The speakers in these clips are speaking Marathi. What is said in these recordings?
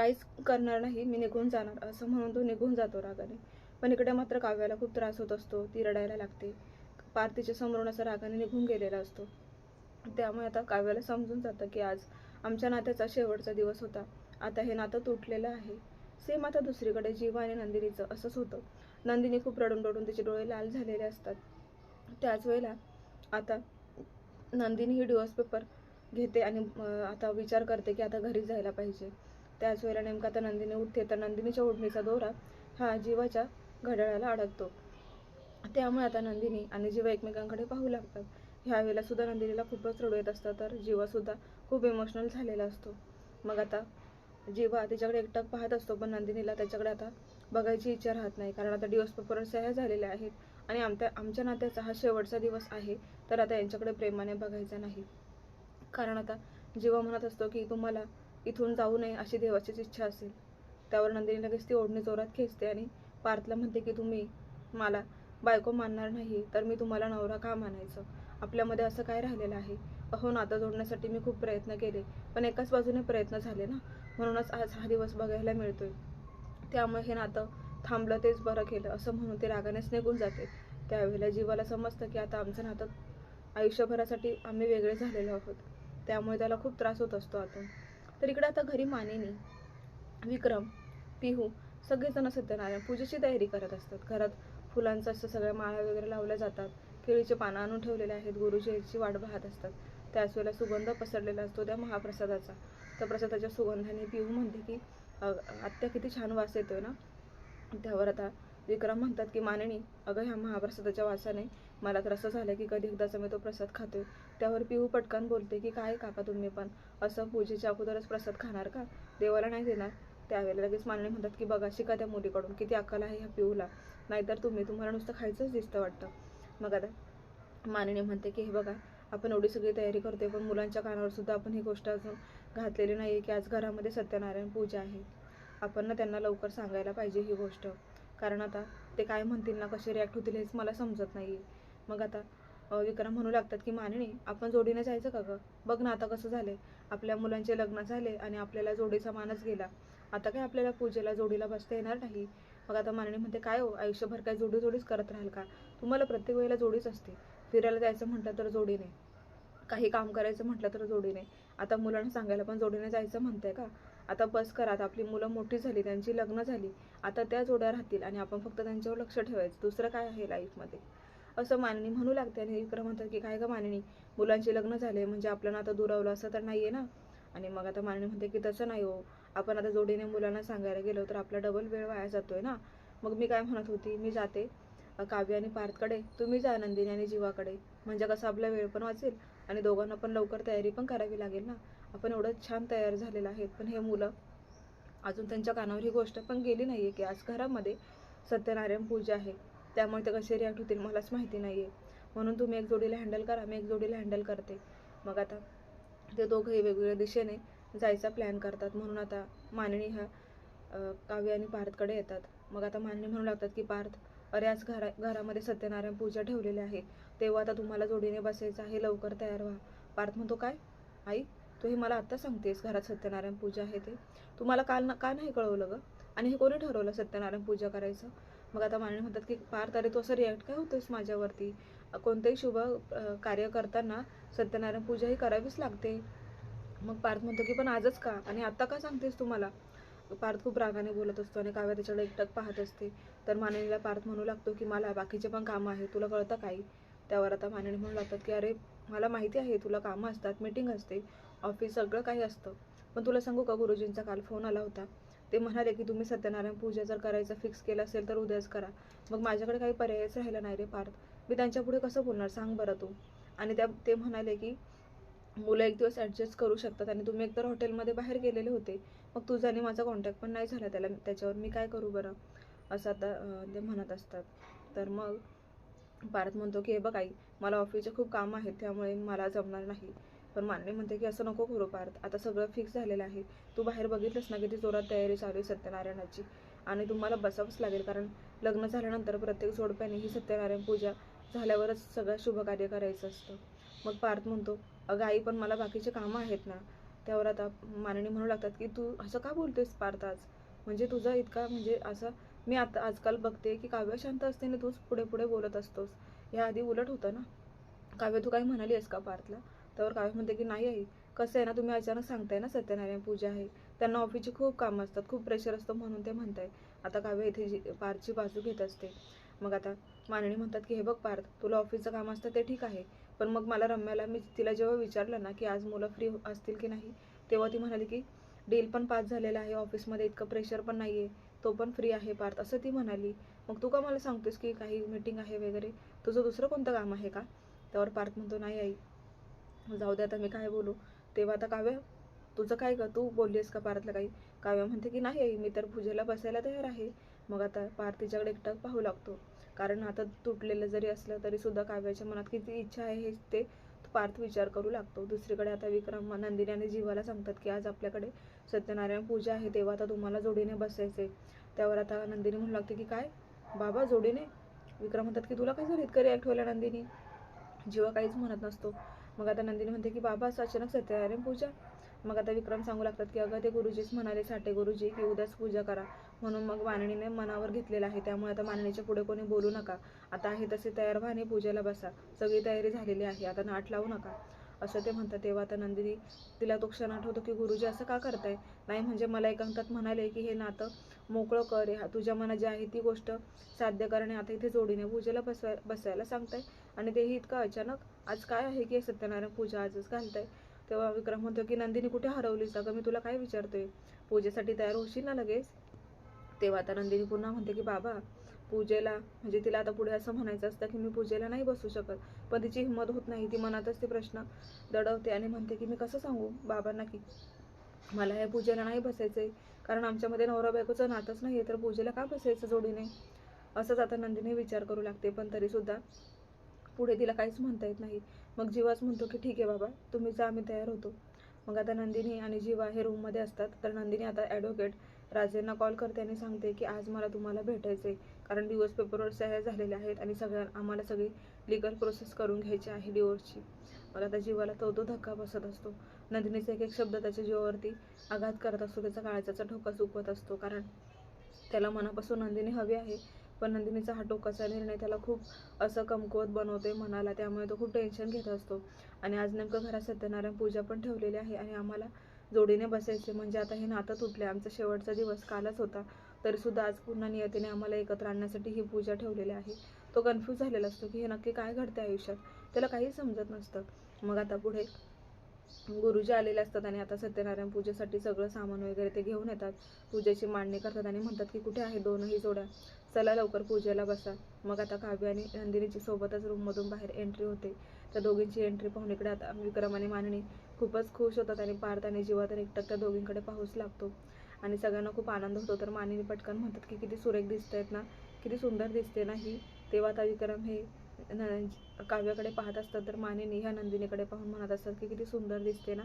काहीच करणार नाही मी निघून जाणार. असं म्हणून तो निघून जातो रागाने. पण इकडे मात्र काव्याला खूप त्रास होत असतो ती रडायला लागते. पार्थिच्या समोरून असं रागाने निघून गेलेला असतो. त्यामुळे आता काव्याला समजून जातं की आज आमच्या नात्याचा शेवटचा दिवस होता. आता हे नातं तुटलेलं आहे. सेम आता दुसरीकडे जीवा आणि नंदिनीचं असंच होतं. नंदिनी खूप रडून रडून तिचे डोळे लाल झालेले असतात. त्याच वेळेला आता नंदिनी ही डिवोर्स पेपर घेते आणि आता विचार करते की आता घरी जायला पाहिजे. त्याच वेळेला नेमका आता नंदिनी उठते तर नंदिनीच्या ओढणीचा दोरा हा जीवाच्या घड्याळाला अडकतो. त्यामुळे आता नंदिनी आणि जीवा एकमेकांकडे पाहू लागतात. ह्यावेळेला सुद्धा नंदिनीला खूपच रडू येत असतं तर जीवासुद्धा खूप इमोशनल झालेला असतो. मग आता जीवा तिच्याकडे एकटक पाहत असतो पण नंदिनीला त्याच्याकडे आता बघायची इच्छा राहत नाही कारण आता दिवस पेपर सह्या झालेल्या आहेत आणि आमच्या आमच्या नात्याचा हा शेवटचा दिवस आहे तर आता यांच्याकडे प्रेमाने बघायचा नाही. कारण आता जीवा म्हणत असतो की तुम्हाला इथून जाऊ नये अशी देवाचीच इच्छा असेल. त्यावर नंदिनी लगेच ती ओढणी जोरात खेचते आणि पार्थला म्हणते की तुम्ही मला बायको मानणार नाही तर मी तुम्हाला नवरा का मानायचं? आपल्यामध्ये असं काय राहिलेलं आहे? अहो नातं जोडण्यासाठी मी खूप प्रयत्न केले पण एकाच बाजूने प्रयत्न झाले ना? म्हणूनच आज हा दिवस बघायला मिळतोय. त्यामुळे हे नातं थांबलं तेच बरं केलं असं म्हणून ते रागानेच निघून जाते. त्यावेळेला जीवाला समजतं की आता आमचं नातं आयुष्यभरासाठी आम्ही वेगळे झालेलो आहोत. त्यामुळे त्याला खूप त्रास होत असतो आता. तर इकडे आता घरी मानिनी विक्रम पिहू सगळेजण सत्यनारायण पूजेची तयारी करत असतात. घरात फुलांचं असं सगळ्या माळा वगैरे लावल्या जातात. केळीचे पानं आणून ठेवलेले आहेत. गुरुजीची वाट पाहत असतात. त्याच वेळेला सुगंध पसरलेला असतो त्या महाप्रसादाचा. त्या प्रसादाच्या सुगंधाने पिहू म्हणते की आत्या किती छान वास येतोय ना? त्यावर आता विक्रम म्हणतात की मानिनी अगं ह्या महाप्रसादाच्या वासाने मला तर असं झालं की कधी एकदाचा मी तो प्रसाद खातोय. त्यावर पिहू पटकन बोलते की काय काका तुम्ही पण? असं पूजेच्या अगोदरच प्रसाद खाणार का? देवाला नाही देणार? त्यावेळेला लगेच मानणी म्हणतात की बघा शिका त्या मुलीकडून किती अक्कल आहे ह्या पिऊला. नाहीतर तुम्ही तुम्हाला नुसतं खायचंच दिसतं वाटतं. मग आता मानणी म्हणते की हे बघा आपण एवढी सगळी तयारी करतोय पण मुलांच्या कानावर सुद्धा आपण ही गोष्ट अजून घातलेली नाही आहे की आज घरामध्ये सत्यनारायण पूजा आहे. आपण ना त्यांना लवकर सांगायला पाहिजे ही गोष्ट. कारण आता ते काय म्हणतील ना कसे रिॲक्ट होतील हेच मला समजत नाही आहे मग आता विक्रम म्हणू लागतात की मानणी आपण जोडीने जायचं का गं? बघ ना आता कसं झाले आपल्या मुलांचे लग्न झाले आणि आपल्याला जोडीचा मानच गेला. आता काय आपल्याला पूजेला जोडीला बसता येणार नाही? मग आता मानणी म्हणते काय हो आयुष्यभर काय जोडी जोडीच करत राहाल का? तुम्हाला प्रत्येक वेळेला जोडीच असते. फिरायला जायचं म्हटलं तर जोडीने. काही काम करायचं म्हटलं तर जोडीने. आता मुलांना सांगायला पण जोडीने जायचं म्हणतंय का? आता बस करा आता आपली मुलं मोठी झाली त्यांची लग्न झाली आता त्या जोड्या राहतील आणि आपण फक्त त्यांच्यावर लक्ष ठेवायचं. दुसरं काय आहे लाईफमध्ये? असं मानणी म्हणू लागते आणि विक्रम म्हणतात की काय का माननी? मुलांचे लग्न झाले म्हणजे आपलं आता दुरावलं असं तर नाही आहे ना? आणि मग आता मानणी म्हणते की तसं नाही हो. आपण आता जोडीने मुलांना सांगायला गेलो तर आपला डबल वेळ वाया जातोय ना? मग मी काय म्हणत होती? मी जाते. काव्य आणि पार्थकडे तुम्ही जा नंदिनी आणि जीवाकडे. म्हणजे कसं आपला वेळ पण वाचेल आणि दोघांना पण लवकर तयारी पण करावी लागेल ना? आपण एवढं छान तयार झालेलं आहेत पण हे मुलं अजून त्यांच्या कानावर ही गोष्ट पण गेली नाही आहे की आज घरामध्ये सत्यनारायण पूजा आहे. त्यामुळे ते कसे रिॲक्ट होतील मलाच माहिती नाही आहे म्हणून तुम्ही एक जोडीला हँडल करा मी एक जोडीला हँडल करते. मग आता ते दोघंही वेगवेगळ्या दिशेने जायचा प्लॅन करतात. म्हणून आता माननी ह्या काव्य आणि पार्थकडे येतात. मग आता माननी म्हणू लागतात की पार्थ अरे आज घरा घरामध्ये सत्यनारायण पूजा ठेवलेली आहे. तेव्हा आता तुम्हाला जोडीने बसायचं आहे. लवकर तयार व्हा. पार्थ म्हणतो काय? आई तू हे मला आत्ता सांगतेस घरात सत्यनारायण पूजा आहे ते. तुम्हाला काल ना का नाही कळवलं गं? आणि हे कोणी ठरवलं सत्यनारायण पूजा करायचं? मग आता मानिनी म्हणतात की पार अरे तू असं रिॲक्ट काय होतोस माझ्यावरती? कोणतंही कोणतेही शुभ कार्य करताना सत्यनारायण पूजा ही करावीच लागते. मग पार्थ म्हणतो की पण आजच का? आणि आत्ता का सांगतेस तुम्हाला? पार्थ खूप रागाने बोलत असतो आणि काव्या त्याच्याकडे एकटक पाहत असते. तर माननीला पार्थ म्हणू लागतो की मला बाकीचे पण कामं आहेत तुला कळतं काही? त्यावर आता मानणी म्हणू लागतात की अरे मला माहिती आहे तुला कामं असतात मीटिंग असते. ऑफिस सगळं काही असतं. पण तुला सांगू का गुरुजींचा काल फोन आला होता? ते म्हणाले की तुम्ही सत्यनारायण पूजा जर करायचं फिक्स केलं असेल तर उद्याच करा. मग माझ्याकडे काही पर्यायच राहिला नाही रे पार्थ. मी त्यांच्यापुढे कसं बोलणार? सांग बरं तू. आणि त्या ते म्हणाले की मुलं एक दिवस ॲडजस्ट करू शकतात आणि तुम्ही एकतर हॉटेलमध्ये बाहेर गेलेले होते. मग तुझा आणि माझा कॉन्टॅक्ट पण नाही झाला त्याला त्याच्यावर मी काय करू बरं? असं आता ते म्हणत असतात. तर मग पार्थ म्हणतो की हे बघ आई मला ऑफिसचे खूप काम आहेत त्यामुळे मला जमणार नाही. पण मान्य म्हणते की असं नको करू पार्थ. आता सगळं फिक्स झालेलं आहे. तू बाहेर बघितलंस ना किती जोरात तयारी चालू आहे सत्यनारायणाची. आणि तुम्हाला बसावंच लागेल कारण लग्न झाल्यानंतर प्रत्येक जोडप्याने ही सत्यनारायण पूजा झाल्यावरच सगळं शुभकार्य करायचं असतं. मग पार्थ म्हणतो अगं आई पण मला बाकीचे कामं आहेत ना. त्यावर आता माननी म्हणू लागतात की तू असं का बोलतेस पार्थ आज? म्हणजे तुझा इतका म्हणजे असं मी आता आजकाल बघते की काव्य शांत असते आणि तूच पुढे पुढे बोलत असतोस. ह्या आधी उलट होतं ना? काव्य तू काही म्हणाली आहेस का पार्थला? त्यावर काव्य म्हणते की नाही आई कसं आहे ना तुम्ही अचानक सांगताय ना सत्यनारायण पूजा आहे. त्यांना ऑफिसची खूप कामं असतात खूप प्रेशर असतं म्हणून ते म्हणताय. आता काव्य इथे जी पार्थची बाजू घेत असते. मग आता मानणी म्हणतात की हे बघ पार्थ तुला ऑफिसचं काम असतं ते ठीक आहे. पण मग मला रम्याला मी तिला जेव्हा विचारलं ना की आज मुलं फ्री असतील की नाही तेव्हा ती म्हणाली की डील पण पास झालेला आहे ऑफिसमध्ये इतकं प्रेशर पण नाही आहे तो पण फ्री आहे पार्थ असं ती म्हणाली. मग तू का मला सांगतोस की काही मीटिंग आहे वगैरे? तुझं दुसरं कोणतं काम आहे का? त्यावर पार्थ म्हणतो नाही आई जाऊ दे आता मी काय बोलू. तेव्हा आता काव्य तुझं काय ग? तू बोललीस का पार्थला काही? काव्य म्हणते की नाही आई मी तर पूजेला बसायला तयार आहे. मग आता पार्थ तिच्याकडे एकटक पाहू लागतो. कारण आता तुटलेलं जरी असलं तरी सुद्धा काव्याच्या मनात किती इच्छा आहे हे ते पार्थ विचार करू लागतो. दुसरीकडे आता विक्रम नंदिनी आणि जीवाला सांगतात की आज आपल्याकडे सत्यनारायण पूजा आहे तेव्हा आता तुम्हाला जोडीने बसायचे त्यावर आता नंदिनी म्हणू लागते की काय? बाबा जोडीने? विक्रम म्हणतात की तुला काय झालं इतकं रिॲक्ट व्हायला नंदिनी? जीवा काहीच म्हणत नसतो. मग आता नंदिनी म्हणते की बाबा असं अचानक सत्यनारायण पूजा. मग आता विक्रम सांगू लागतात की अगं ते गुरुजीच म्हणाले साठे गुरुजी की उद्याच पूजा करा. म्हणून मग मानणीने मनावर घेतलेलं आहे. त्यामुळे आता मानणीच्या पुढे कोणी बोलू नका. आता आहे तसे तयार व्हाने पूजेला बसा. सगळी तयारी झालेली आहे. आता नाट लावू नका. असं ते म्हणतात. तेव्हा आता नंदिनी तिला तो क्षण आठवतो की गुरुजी असं का करताय? नाही म्हणजे मला एकांतात म्हणाले की हे नातं मोकळं कर. तुझ्या मनात जी आहे ती गोष्ट साध्य करणे आता इथे जोडीने पूजेला बसवाय बसायला सांगताय. आणि तेही इतकं अचानक. आज काय आहे की सत्यनारायण पूजा आजच घालताय? तेव्हा विक्रम म्हणतो की नंदिनी कुठे हरवलीस? अगं मी तुला काय विचारतोय. पूजेसाठी तयार होशील ना लगेच? तेव्हा आता नंदिनी पुन्हा म्हणते की बाबा पूजेला म्हणजे तिला आता पुढे असं म्हणायचं असतं की मी पूजेला नाही बसू शकत. पण तिची हिंमत होत नाही ती मनातच ते प्रश्न दडवते आणि म्हणते की मी कसं सांगू बाबांना की मला या पूजेला नाही बसायचंय. कारण आमच्यामध्ये नवरा बायकोचं नातंच नाही आहे तर पूजेला का बसायचं जोडीने? असंच आता नंदिनी विचार करू लागते पण तरीसुद्धा पुढे तिला काहीच म्हणता येत नाही. मग जीवाच म्हणतो की ठीक आहे बाबा तुम्ही जा आम्ही तयार होतो. मग आता नंदिनी आणि जीवा हे रूममध्ये असतात. तर नंदिनी आता ॲडव्होकेट राजेंना कॉल करते आणि सांगते की आज मला तुम्हाला भेटायचं आहे कारण दिवस पेपरवर सह्या झालेल्या आहेत आणि सगळ्या आम्हाला सगळी लिगल प्रोसेस करून घ्यायची आहे डिवोर्सची मग आता जीवाला तो तो धक्का बसत असतो. नंदिनीचा एक एक शब्द त्याच्या जीवावरती आघात करत असतो. त्याचा काळजाचा ठोका चुकवत असतो. कारण त्याला मनापासून नंदिनी हवी आहे. पण नंदिनीचा हा टोकाचा निर्णय त्याला खूप असं कमकुवत बनवतोय मनाला त्यामुळे तो खूप टेन्शन घेत असतो. आणि आज नेमकं घरात सत्यनारायण पूजा पण ठेवलेली आहे आणि आम्हाला जोडीने बसायचे म्हणजे आता हे नातं तुटले आमचा शेवटचा दिवस कालच होता. तरीसुद्धा आज पुन्हा नियतीने आम्हाला एकत्र आणण्यासाठी ही पूजा ठेवलेली आहे. तो कन्फ्यूज झालेला असतो की हे नक्की काय घडते आयुष्यात? त्याला काही समजत नसतं. मग आता पुढे गुरुजी आलेले असतात आणि आता सत्यनारायण पूजेसाठी सगळं सामान वगैरे ते घेऊन येतात. पूजेची मांडणी करतात आणि म्हणतात की कुठे आहे दोनही जोड्या? चला लवकर पूजेला बसा. मग आता काव्य आणि नंदिनीची सोबतच रूममधून बाहेर एंट्री होते. त्या दोघींची एंट्री पाहून इकडे आता विक्रम आणि मानणी खूपच खुश होतात आणि पार्थ आणि जीवात एकटक त्या दोघींकडे पाहूच लागतो. आणि सगळ्यांना खूप आनंद होतो. तर मानिनी पटकन म्हणतात की किती सुरेख दिसत आहेत ना किती सुंदर दिसते ना ही. तेव्हा आता विक्रम हे न काव्याकडे पाहत असतात. तर मानिनी ह्या नंदिनीकडे पाहून म्हणत असतात की किती सुंदर दिसते ना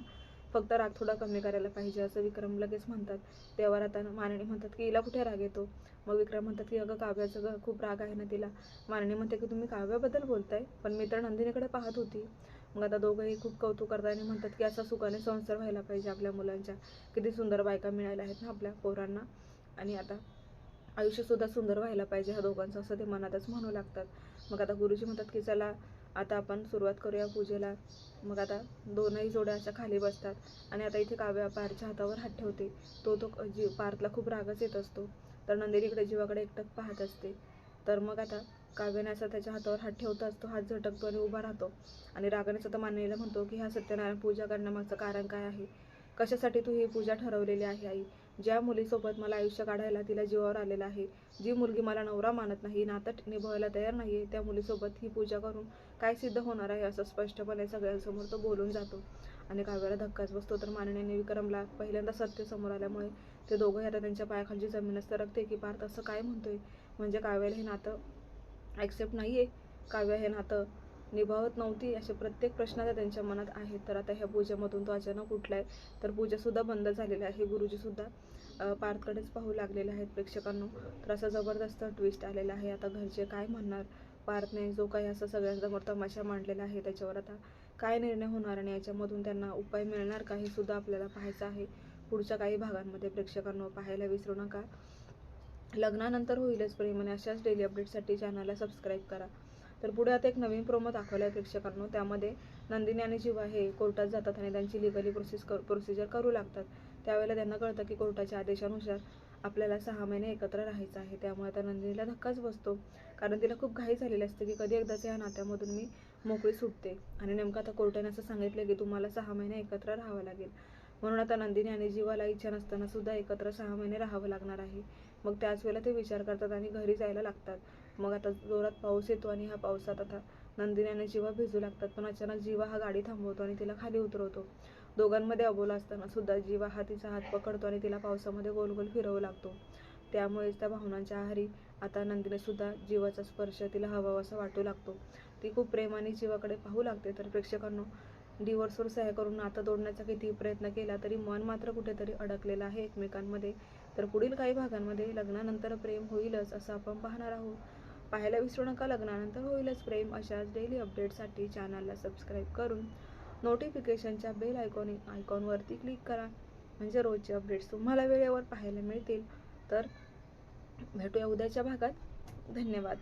फक्त राग थोडा कमी करायला पाहिजे असं विक्रम लगेच म्हणतात. तेव्हा आता मानणी म्हणतात की हिला कुठे राग येतो? मग विक्रम म्हणतात की अगं काव्याचं ग खूप राग आहे ना तिला. मानणी म्हणते की तुम्ही काव्याबद्दल बोलताय पण मी तर नंदिनीकडे पाहत होती. मग आता दोघंही खूप कौतुक करतात आणि म्हणतात की असा सुखाने संसार व्हायला पाहिजे आपल्या मुलांच्या. किती सुंदर बायका मिळायला आहेत ना आपल्या पोरांना. आणि आता आयुष्यसुद्धा सुंदर व्हायला पाहिजे ह्या दोघांचं असं ते मनातच म्हणू लागतात. मग आता गुरुजी म्हणतात की चला आता आपण सुरुवात करूया पूजेला. मग आता दोनही जोड्या अशा खाली बसतात. आणि आता इथे काव्या पारच्या हातावर हात ठेवते. तो तो जी पार्थला खूप रागच येत असतो. तर नंदिनीकडे जीवाकडे एकटक पाहत असते. तर मग आता काव्याने असा त्याच्या हातावर हात ठेवताच तो हात झटकतो आणि उभा राहतो. आणि रागाने स्वतः मानलेला म्हणतो की ह्या सत्यनारायण पूजा करण्यामागचं कारण काय आहे? कशासाठी तू ही पूजा ठरवलेली आहे आई? ज्या मुलीसोबत मला आयुष्य काढायला तिला जीवावर आलेलं आहे जी मुलगी मला नवरा मानत नाही नातं निभवायला तयार नाही आहे त्या मुलीसोबत ही पूजा करून काय सिद्ध होणार आहे असं स्पष्टपणे सगळ्यांसमोर तो बोलून जातो. आणि काव्याला धक्काच बसतो तर माननीने विक्रमला पहिल्यांदा सत्य समोर आल्यामुळे ते दोघंही आता त्यांच्या पायाखालची जमीनच तरकते की पार्थ असं काय म्हणतोय? म्हणजे काव्याला हे नातं ॲक्सेप्ट नाही आहे काव्य हे नातं निभावत नव्हती असे प्रत्येक प्रश्न आता त्यांच्या मनात आहेत. तर आता ह्या पूजेमधून तो अचानक उठलाय. तर पूजासुद्धा बंद झालेली आहे गुरुजीसुद्धा पार्थकडेच पाहू लागलेले आहेत प्रेक्षकांनो. तर असा जबरदस्त ट्विस्ट आलेला आहे. आता घरचे काय म्हणणार? पार्थने जो काही असं सगळ्यांसमोर तमाशा मांडलेला आहे त्याच्यावर आता काय निर्णय होणार आणि याच्यामधून त्यांना उपाय मिळणार का हे सुद्धा आपल्याला पाहायचं आहे. पुढच्या काही भागांमध्ये प्रेक्षकांनो पाहायला विसरू नका. लग्नानंतर होईलच प्रेमाने. अशाच डेली अपडेटसाठी चॅनलला सबस्क्राईब करा. तर पुढे आता एक नवीन प्रोमो दाखवला आहे प्रेक्षकांनो. त्यामध्ये नंदिनी आणि जीवा हे कोर्टात जातात आणि त्यांची लिगली प्रोसेस कर प्रोसिजर करू लागतात. त्यावेळेला त्यांना कळतं की कोर्टाच्या आदेशानुसार आपल्याला सहा महिने एकत्र राहायचं आहे. त्यामुळे आता नंदिनीला धक्काच बसतो. कारण तिला खूप घाई झालेली असते की कधी एकदाच या नात्यामधून मी मोकळी सुटते. आणि नेमकं आता कोर्टाने असं सांगितलं की तुम्हाला सहा महिने एकत्र राहावं लागेल. म्हणून आता नंदिनी आणि जीवाला इच्छा नसताना सुद्धा एकत्र सहा महिने राहावं लागणार आहे. मग त्याच वेळेला ते विचार करतात आणि घरी जायला लागतात. मग आता जोरात पाऊस येतो आणि ह्या पावसात आता नंदिनी आणि जीवा भिजू लागतात. पण अचानक जीवा हा गाडी थांबवतो आणि तिला खाली उतरवतो. दोघांमध्ये अबोला असताना सुद्धा जीवा हा तिचा हात पकडतो आणि तिला पावसामध्ये गोल गोल फिरवू लागतो. त्यामुळेच त्या भावनांच्या आहारी आता नंदिनी सुद्धा जीवाचा स्पर्श तिला हवावासा वाटू लागतो. ती खूप प्रेमाने जीवाकडे पाहू लागते. तर प्रेक्षकांनो डिवोर्सवर सह्या करून नातं तोडण्याचा किती प्रयत्न केला तरी मन मात्र कुठेतरी अडकलेलं आहे एकमेकांमध्ये. तर पुढील काही भागांमध्ये लग्नानंतर प्रेम होईलच असं आपण पाहणार आहोत. पाहायला विसरू नका. लग्नानंतर होईलच प्रेम. अशाच डेली अपडेटसाठी चॅनलला सबस्क्राईब करून नोटिफिकेशनच्या बेल आयकॉन आयकॉनवरती क्लिक करा. म्हणजे रोजचे अपडेट्स तुम्हाला वेळेवर पाहायला मिळतील. तर भेटूया उद्याच्या भागात. धन्यवाद.